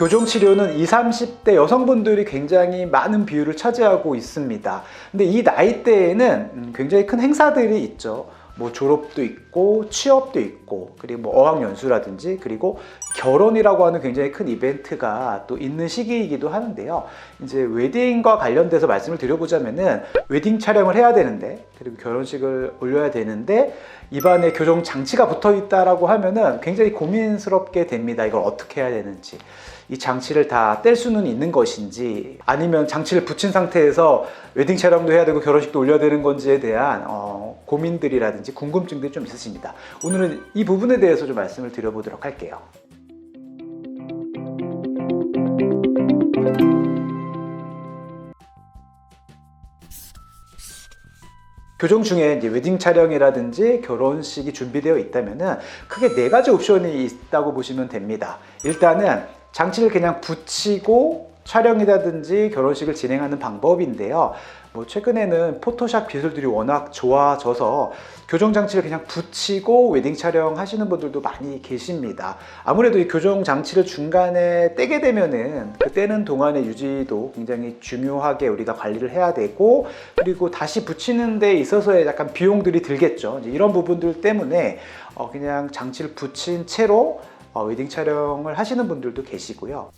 교정 치료는 20, 30대 여성분들이 굉장히 많은 비율을 차지하고 있습니다. 근데 이 나이대에는 음, 굉장히 큰 행사들이 있죠. 뭐 졸업도 있고 취업도 있고 그리고 뭐 어학연수라든지 그리고 결혼이라고 하는 굉장히 큰 이벤트가 또 있는 시기이기도 하는데요. 이제 웨딩과 관련돼서 말씀을 드려보자면은 웨딩 촬영을 해야 되는데 그리고 결혼식을 올려야 되는데 입안에 교정 장치가 붙어 있다라고 하면은 굉장히 고민스럽게 됩니다. 이걸 어떻게 해야 되는지. 이 장치를 다 뗄 수는 있는 것인지 아니면 장치를 붙인 상태에서 웨딩 촬영도 해야 되고 결혼식도 올려야 되는 건지에 대한 어, 고민들이라든지 궁금증들이 좀 있으십니다. 오늘은 이 부분에 대해서 좀 말씀을 드려보도록 할게요. 교정 중에 이제 웨딩 촬영이라든지 결혼식이 준비되어 있다면은 크게 네 가지 옵션이 있다고 보시면 됩니다. 일단은 장치를 그냥 붙이고 촬영이라든지 결혼식을 진행하는 방법인데요. 뭐 최근에는 포토샵 기술들이 워낙 좋아져서 교정 장치를 그냥 붙이고 웨딩 촬영 하시는 분들도 많이 계십니다. 아무래도 이 교정 장치를 중간에 떼게 되면은 그 떼는 동안의 유지도 굉장히 중요하게 우리가 관리를 해야 되고 그리고 다시 붙이는 데 있어서의 약간 비용들이 들겠죠. 이런 부분들 때문에 어 그냥 장치를 붙인 채로 어 웨딩 촬영을 하시는 분들도 계시고요.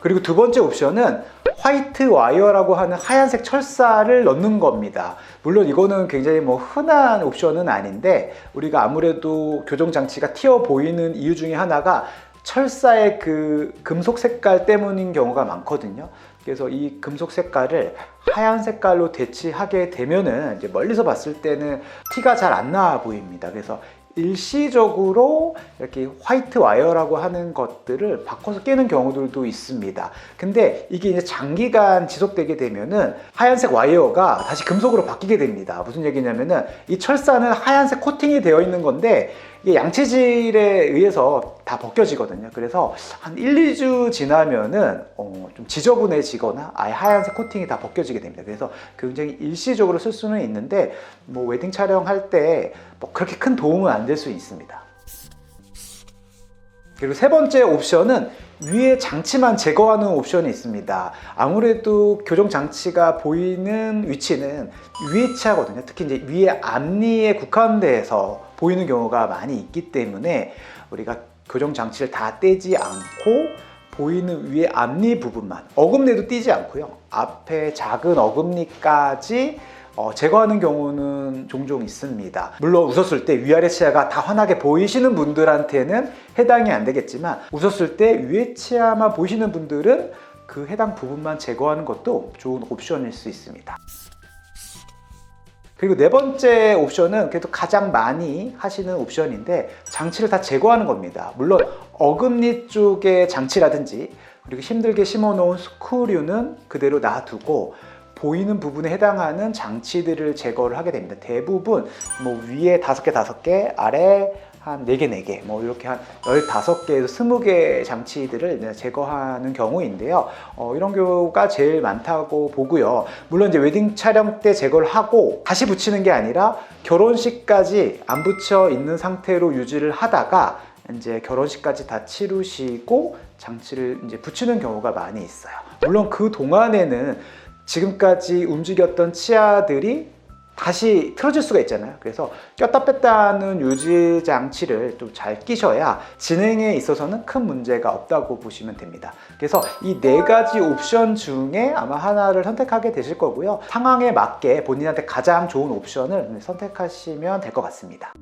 그리고 두 번째 옵션은 화이트 와이어라고 하는 하얀색 철사를 넣는 겁니다. 물론 이거는 굉장히 뭐 흔한 옵션은 아닌데 우리가 아무래도 교정 장치가 튀어 보이는 이유 중에 하나가 철사의 그 금속 색깔 때문인 경우가 많거든요. 그래서 이 금속 색깔을 하얀 색깔로 대치하게 되면은 이제 멀리서 봤을 때는 티가 잘 안 나 보입니다. 그래서 일시적으로 이렇게 화이트 와이어라고 하는 것들을 바꿔서 끼는 경우들도 있습니다. 근데 이게 이제 장기간 지속되게 되면은 하얀색 와이어가 다시 금속으로 바뀌게 됩니다. 무슨 얘기냐면은 이 철사는 하얀색 코팅이 되어 있는 건데 이게 양체질에 의해서 다 벗겨지거든요. 그래서 한 1, 2주 지나면은 어, 좀 지저분해지거나 아예 하얀색 코팅이 다 벗겨지게 됩니다. 그래서 굉장히 일시적으로 쓸 수는 있는데 뭐 웨딩 촬영할 때 뭐 그렇게 큰 도움은 안 될 수 있습니다. 그리고 세 번째 옵션은 위에 장치만 제거하는 옵션이 있습니다. 아무래도 교정 장치가 보이는 위치는 위에 치하거든요. 특히 이제 위에 앞니에 국한돼서 보이는 경우가 많이 있기 때문에 우리가 교정 장치를 다 떼지 않고 보이는 위에 앞니 부분만 어금니도 띄지 않고요. 앞에 작은 어금니까지 어, 제거하는 경우는 종종 있습니다. 물론 웃었을 때 위아래 치아가 다 환하게 보이시는 분들한테는 해당이 안 되겠지만 웃었을 때 위에 치아만 보이시는 분들은 그 해당 부분만 제거하는 것도 좋은 옵션일 수 있습니다. 그리고 네 번째 옵션은 그래도 가장 많이 하시는 옵션인데 장치를 다 제거하는 겁니다. 물론 어금니 쪽의 장치라든지 그리고 힘들게 심어놓은 스크류는 그대로 놔두고 보이는 부분에 해당하는 장치들을 제거를 하게 됩니다. 대부분 뭐 위에 다섯 개 다섯 개, 아래 한 네 개 네 개, 뭐 이렇게 한 열다섯 개에서 스무 개 장치들을 제거하는 경우인데요. 어, 이런 경우가 제일 많다고 보고요. 물론 이제 웨딩 촬영 때 제거를 하고 다시 붙이는 게 아니라 결혼식까지 안 붙여 있는 상태로 유지를 하다가 이제 결혼식까지 다 치르시고 장치를 이제 붙이는 경우가 많이 있어요. 물론 그 동안에는 지금까지 움직였던 치아들이 다시 틀어질 수가 있잖아요. 그래서 꼈다 뺐다 하는 유지 장치를 좀 잘 끼셔야 진행에 있어서는 큰 문제가 없다고 보시면 됩니다. 그래서 이 네 가지 옵션 중에 아마 하나를 선택하게 되실 거고요. 상황에 맞게 본인한테 가장 좋은 옵션을 선택하시면 될 것 같습니다.